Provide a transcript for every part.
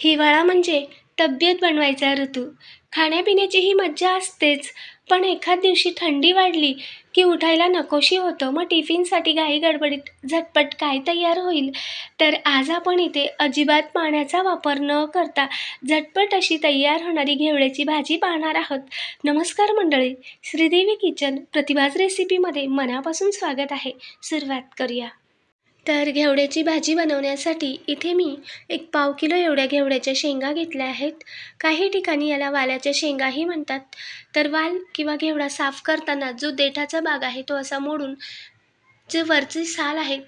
हिवाळा म्हणजे तब्येत बनवायचा ऋतू. खाण्यापिण्याचीही मज्जा असतेच पण एखाद दिवशी थंडी वाढली की उठायला नकोशी होतं मग टिफिनसाठी घाई गडबडीत झटपट काय तयार होईल? तर आज आपण इथे अजिबात पाण्याचा वापर न करता झटपट अशी तयार होणारी घेवड्याची भाजी पाहणार आहोत. नमस्कार मंडळी श्रीदेवी किचन प्रतिभाज रेसिपीमध्ये मनापासून स्वागत आहे. सुरुवात करूया. तर घेवड्याची भाजी बनवण्यासाठी इथे मी एक पाव किलो एवढ्या घेवड्याच्या शेंगा घेतल्या आहेत. काही ठिकाणी याला वाल्याच्या शेंगाही म्हणतात. तर वाल किंवा घेवडा साफ करताना जो देठाचा भाग आहे तो असा मोडून जे वरची साल आहे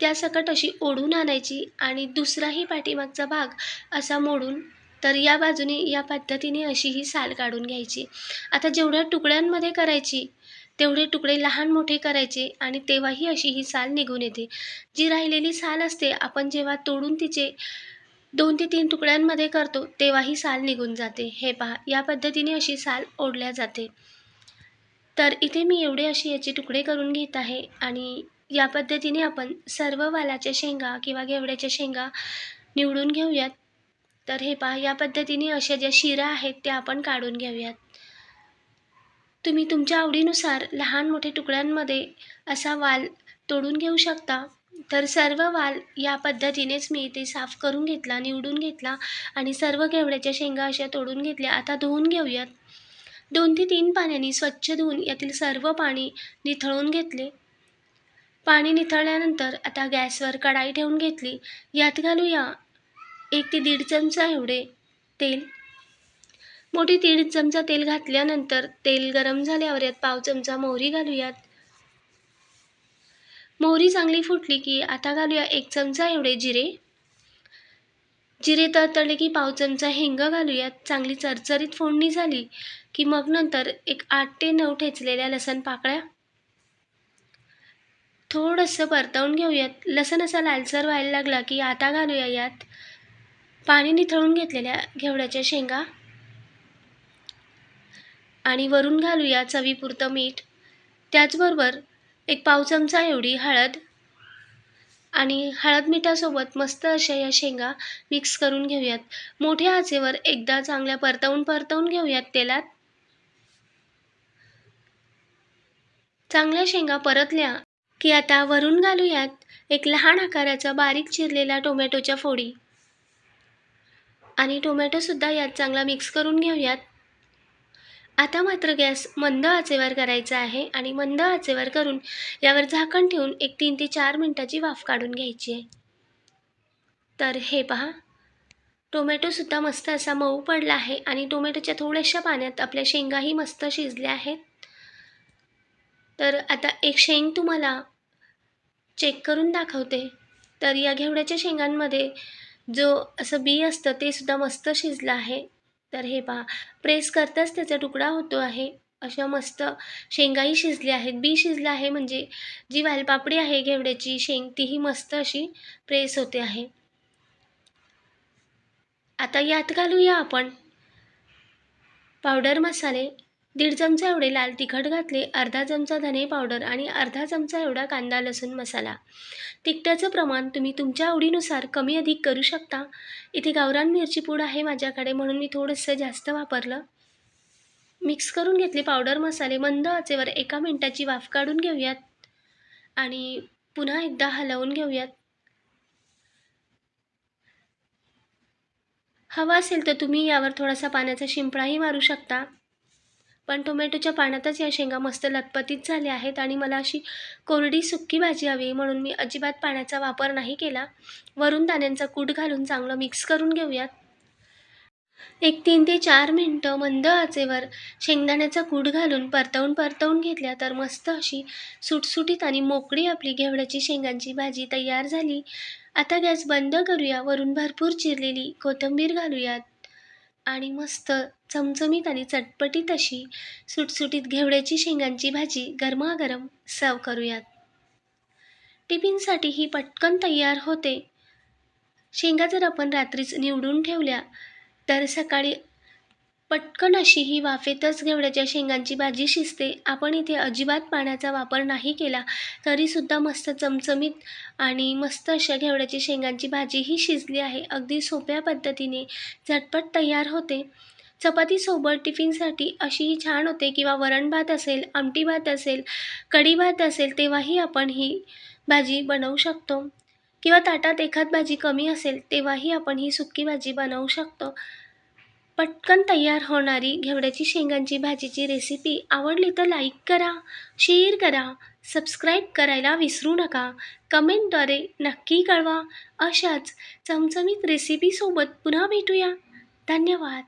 त्यासकट अशी ओढून आणायची आणि दुसराही पाठीमागचा भाग असा मोडून तर या बाजूने या पद्धतीने अशी ही साल काढून घ्यायची. आता जेवढ्या तुकड्यांमध्ये करायची तेवढे तुकडे लहान मोठे करायचे आणि तेव्हाही अशी ही साल निघून येते. जी राहिलेली साल असते आपण जेव्हा तोडून तिचे दोन ते तीन तुकड्यांमध्ये करतो तेव्हाही साल निघून जाते. हे पहा या पद्धतीने अशी साल ओढल्या जाते. तर इथे मी एवढे अशी याचे तुकडे करून घेत आहे आणि या पद्धतीने आपण सर्व वालाच्या शेंगा किंवा घेवड्याच्या शेंगा निवडून घेऊयात. तर हे पहा या पद्धतीने अशा ज्या शिरा आहेत त्या आपण काढून घेऊयात. तुम्ही तुमच्या आवडीनुसार लहान मोठे तुकड्यांमध्ये असा वाल तोडून घेऊ शकता. तर सर्व वाल या पद्धतीनेच मी इथे साफ करून घेतला निवडून घेतला आणि सर्व घेवड्याच्या शेंगा अशा तोडून घेतल्या. आता धुवून घेऊयात. दोन ते तीन पाण्याने स्वच्छ धुवून यातील सर्व पाणी निथळून घेतले. पाणी निथळल्यानंतर आता गॅसवर कढाई ठेवून घेतली. यात घालूया एक ते दीड चमचा एवढे तेल. मोठी दीड चमचा तेल घातल्यानंतर तेल गरम झाल्यावर यात पाव चमचा मोहरी घालूयात. मोहरी चांगली फुटली की आता घालूया एक चमचा एवढे जिरे. जिरे तळतळले की पाव चमचा हिंग घालूयात. चांगली चरचरीत फोडणी झाली की मग नंतर एक आठ ते नऊ ठेचलेल्या लसण पाकळ्या. थोडंसं परतवून घेऊयात. लसण असा लालसर व्हायला लागला की आता घालूया यात पाणी निथळून घेतलेल्या घेवड्याच्या शेंगा. आणि वरून घालूया चवीपुरतं मीठ. त्याचबरोबर एक पाव चमचा एवढी हळद आणि हळद मिठासोबत मस्त अशा या शेंगा मिक्स करून घेऊयात. मोठ्या आचेवर एकदा चांगल्या परतवून परतवून घेऊयात तेलात. चांगल्या शेंगा परतल्या की आता वरून घालूयात एक लहान आकाराचा बारीक चिरलेला टोमॅटोच्या फोडी. आणि टोमॅटोसुद्धा यात चांगला मिक्स करून घेऊयात. आता मात्र गॅस मंद आचेवर करायचा आहे आणि मंद आचेवर करून यावर झाकण ठेवून एक तीन ते चार मिनटाची वाफ काढून घ्यायची आहे. तर हे पहा. टोमॅटोसुद्धा मस्त असा मऊ पडला आहे आणि टोमॅटोच्या थोड्याशा पाण्यात आपल्या शेंगाही मस्त शिजल्या आहेत. तर आता एक शेंग तुम्हाला चेक करून दाखवते. तर या घेवड्याच्या शेंगांमध्ये जो असं बी असतं ते सुद्धा मस्त शिजलं आहे. तर हे पहा प्रेस करताच त्याचा तुकडा होतो आहे. अशा मस्त शेंगाही शिजल्या आहेत. बी शिजलं आहे म्हणजे जी वालपापडी आहे घेवड्याची शेंग तीही मस्त अशी प्रेस होते आहे. आता यात घालूया आपण पावडर मसाले. दीड चमचा एवढे लाल तिखट घातले अर्धा चमचा धने पावडर आणि अर्धा चमचा एवढा कांदा लसूण मसाला. तिखटाचं प्रमाण तुम्ही तुमच्या आवडीनुसार कमी अधिक करू शकता. इथे गावरान मिरची पूड आहे माझ्याकडे म्हणून मी थोडंसं जास्त वापरलं. मिक्स करून घेतले पावडर मसाले मंद आचेवर एका मिनटाची वाफ काढून घेऊयात. आणि पुन्हा एकदा हलवून घेऊयात. हवा असेल तर तुम्ही यावर थोडासा पाण्याचा शिंपडाही मारू शकता. पण टोमॅटोच्या पाण्यातच या शेंगा मस्त लतपतीत झाल्या आहेत आणि मला अशी कोरडी सुक्की भाजी हवी म्हणून मी अजिबात पाण्याचा वापर नाही केला. वरून दाण्यांचा कूट घालून चांगलं मिक्स करून घेऊयात. एक तीन ते चार मिनटं मंद आचेवर शेंगदाण्याचा कूट घालून परतवून परतवून घेतल्या तर मस्त अशी सुटसुटीत आणि मोकळी आपली घेवड्याची शेंगांची भाजी तयार झाली. आता गॅस बंद करूया. वरून भरपूर चिरलेली कोथिंबीर घालूयात आणि मस्त चमचमीत आणि चटपटीत अशी सुटसुटीत घेवड्याची शेंगांची भाजी गरमागरम सर्व करूयात. टिफिनसाठी ही पटकन तयार होते. शेंगा जर आपण रात्रीच निवडून ठेवल्या तर सकाळी पटकन अशी ही वाफेतच घेवड्याच्या शेंगांची भाजी शिजते. आपण इथे अजिबात पाण्याचा वापर नाही केला तरीसुद्धा मस्त चमचमीत आणि मस्त अशा घेवड्याची शेंगांची भाजी ही शिजली आहे. अगदी सोप्या पद्धतीने झटपट तयार होते. चपातीसोबत टिफिनसाठी अशीही छान होते किंवा वरण भात असेल आमटी भात असेल कढी भात असेल तेव्हाही आपण ही भाजी बनवू शकतो. किंवा ताटात एखाद भाजी कमी असेल तेव्हाही आपण ही सुक्की भाजी बनवू शकतो. पटकन तयार होणारी घेवड्याची शेंगांची भाजीची रेसिपी आवडली तर लाईक करा शेअर करा सबस्क्राईब करायला विसरू नका. कमेंटद्वारे नक्की कळवा. अशाच चमचमीत रेसिपीसोबत पुन्हा भेटूया. धन्यवाद.